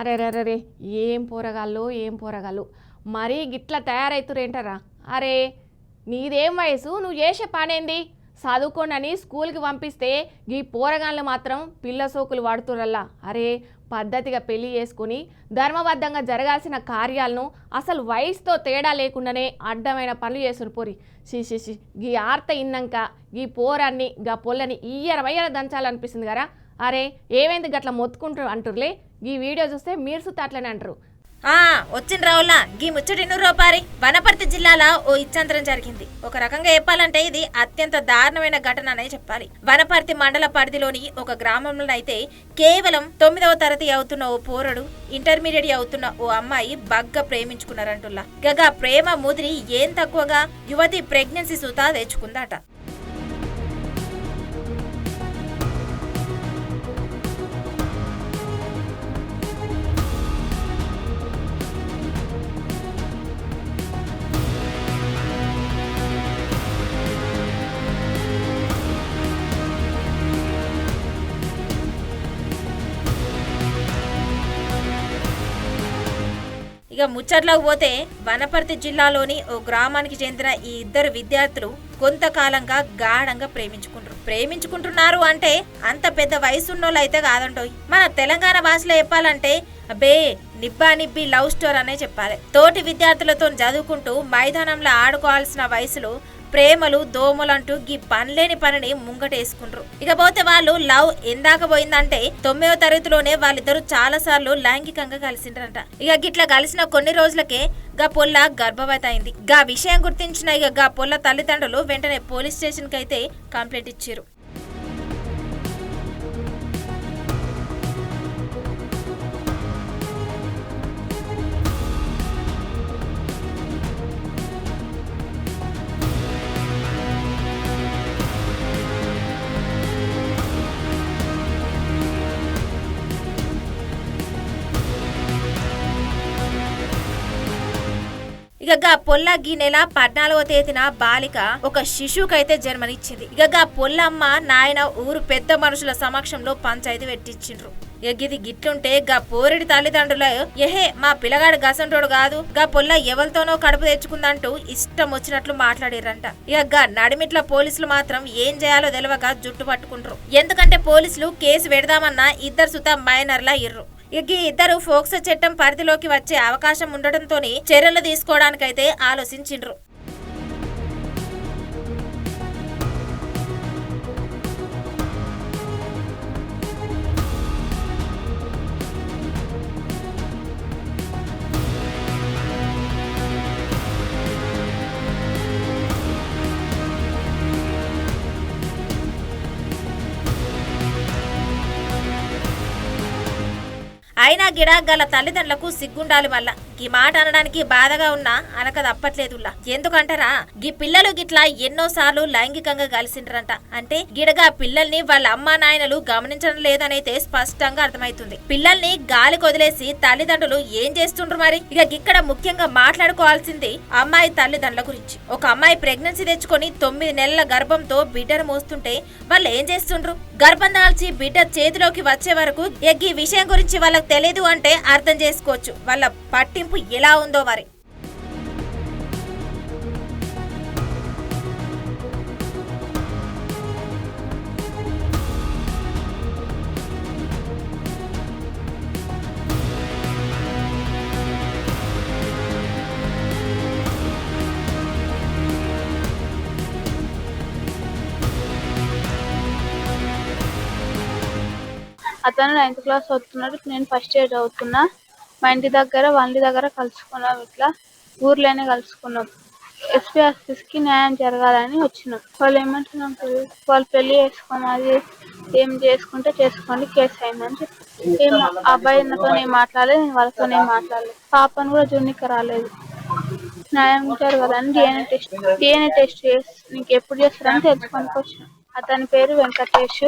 అరే రే ఏం పోరగాళ్ళు ఏం పోరగాళ్ళు? మరీ గిట్లా తయారవుతురేంటరా అరే నీదేం వయసు? నువ్వు చేసే పనేంది? చదువుకోనని స్కూల్కి పంపిస్తే ఈ పోరగాళ్ళు మాత్రం పిల్ల సోకులు వాడుతురల్లా అరే పద్ధతిగా పెళ్ళి చేసుకుని ధర్మబద్ధంగా జరగాల్సిన కార్యాలను అసలు వయసుతో తేడా లేకుండానే అడ్డమైన పనులు చేస్తున్నారు పోరి. శిశిషి గీ ఆర్త ఇన్నాక ఈ పోరాన్ని గా పొల్లని ఇయ్యర వయ్యర దంచాలనిపిస్తుంది కదా అరే ఏమైంది గట్ల మొత్తుకుంటారు అంటుర్లే ఈ వీడియో చూస్తే మీరు సుత్త అట్లనే అంటారు వచ్చిన రావులా గీ ముచ్చటి రూపారి వనపర్తి జిల్లాలో ఓ ఇచ్చంతరం జరిగింది. ఒక రకంగా చెప్పాలంటే ఇది అత్యంత దారుణమైన ఘటన అనే చెప్పాలి. వనపర్తి మండల పరిధిలోని ఒక గ్రామంలో అయితే కేవలం తొమ్మిదవ తరగతి అవుతున్న ఓ పోరడు ఇంటర్మీడియట్ అవుతున్న ఓ అమ్మాయి బగ్గ ప్రేమించుకున్నారంటుల్లా. గగా ప్రేమ ముదిరి ఏం తక్కువగా యువతి ప్రెగ్నెన్సీ సుతా తెచ్చుకుందట. ఇక ముచ్చట్లోకి పోతే వనపర్తి జిల్లాలోని ఓ గ్రామానికి చెందిన ఈ ఇద్దరు విద్యార్థులు కొంతకాలంగా గాఢంగా ప్రేమించుకుంటారు ప్రేమించుకుంటున్నారు అంటే అంత పెద్ద వయసున్నోళ్ళు అయితే కాదంటోయ్. మన తెలంగాణ భాషలో చెప్పాలంటే అబ్బే నిబ్బా నిబ్బి లవ్ స్టోర్ అనే చెప్పాలి. తోటి విద్యార్థులతో చదువుకుంటూ మైదానంలో ఆడుకోవాల్సిన వయసులో ప్రేమలు దోమలంటూ గీ పనిలేని పనిని ముంగటేసుకుంటారు ఇకపోతే వాళ్ళు లవ్ ఎందాక పోయిందంటే తొమ్మిదవ తరగతిలోనే వాళ్ళిద్దరూ చాలా సార్లు లైంగికంగా కలిసిండ్రంట. ఇక గిట్లా కలిసిన కొన్ని రోజులకే గా పొల్ల గర్భవతి అయింది గా విషయం గుర్తించిన ఇక గా పొల్ల తల్లిదండ్రులు వెంటనే పోలీస్ స్టేషన్కి అయితే కంప్లైంట్ ఇచ్చారు ఇక గా పొల్ల గీ నెల పద్నాలుగో తేదీన బాలిక ఒక శిశువుకైతే జన్మనిచ్చింది. ఇక గా పొల్లమ్మ నాయన ఊరు పెద్ద మనుషుల సమక్షంలో పంచాయతీ పెట్టించిండ్రు. ఇక గిది గిట్లుంటే గా పోరెడి తల్లిదండ్రుల ఎహే మా పిల్లగాడు గసంటోడు కాదు. గా పొల్ల ఎవరితోనో కడుపు తెచ్చుకుందంటూ ఇష్టం వచ్చినట్లు మాట్లాడారంట ఇక గా నడిమిట్ల పోలీసులు మాత్రం ఏం చేయాలో తెలియక జుట్టు పట్టుకుంటారు ఎందుకంటే పోలీసులు కేసు పెడదామన్నా ఇద్దరు సుత మైనర్లా ఇర్రు. ఇక ఇద్దరు ఫోక్సో చట్టం పరిధిలోకి వచ్చే అవకాశం ఉండటంతో చర్యలు తీసుకోవడానికైతే ఆలోచించిండ్రు. అయినా గిడ గల తల్లిదండ్రులకు సిగ్గుండాలి మళ్ళా. ఈ మాట అనడానికి బాధగా ఉన్నా అనక తప్పట్లేదులా ఎందుకంటారా గీ పిల్లలు గిట్లా ఎన్నో సార్లు లైంగికంగా కలిసిండ్రంట అంటే గిడగా పిల్లల్ని వాళ్ళ అమ్మా నాయనలు గమనించడం లేదనైతే స్పష్టంగా అర్థమైతుంది. పిల్లల్ని గాలి కొదిలేసి తల్లిదండ్రులు ఏం చేస్తుండ్రు మరి? ఇక ఇక్కడ ముఖ్యంగా మాట్లాడుకోవాల్సింది అమ్మాయి తల్లిదండ్రుల గురించి. ఒక అమ్మాయి ప్రెగ్నెన్సీ తెచ్చుకొని తొమ్మిది నెలల గర్భంతో బిడ్డను మోస్తుంటే వాళ్ళు ఏం చేస్తుండ్రు? గర్భం దాల్చి బిడ్డ చేతిలోకి వచ్చే వరకు ఎగ్ ఈ విషయం గురించి వాళ్ళకి తెలియదు అంటే అర్థం చేసుకోవచ్చు. వాళ్ళ పట్టింపు ఎలా ఉందో మరి. అతను నైన్త్ క్లాస్ చదువుతున్నాడు నేను ఫస్ట్ ఇయర్ చదువుతున్నా. మా ఇంటి దగ్గర వాళ్ళ దగ్గర కలుసుకున్నాం ఇట్లా. ఊర్లోనే కలుసుకున్నాం. ఎస్పీ ఆఫీస్కి న్యాయం జరగాలని వచ్చినాం. వాళ్ళు ఏమంటున్నాం వాళ్ళు పెళ్ళి చేసుకోమని ఏం చేసుకుంటే చేసుకోండి కేసు అయిందని చెప్పి ఏం ఆ అబ్బాయి నాతో మాట్లాడలేదు నేను వాళ్ళతో నేను మాట్లాడలేదు. పాపను కూడా జూనికి రాలేదు. న్యాయం జరగాలని డిఎన్ఏ టెస్ట్ డిఎన్ఏ టెస్ట్ చేసి నీకు ఎప్పుడు చేస్తారని తెలుసుకోనికి వచ్చిన అతని పేరు వెంకటేష్.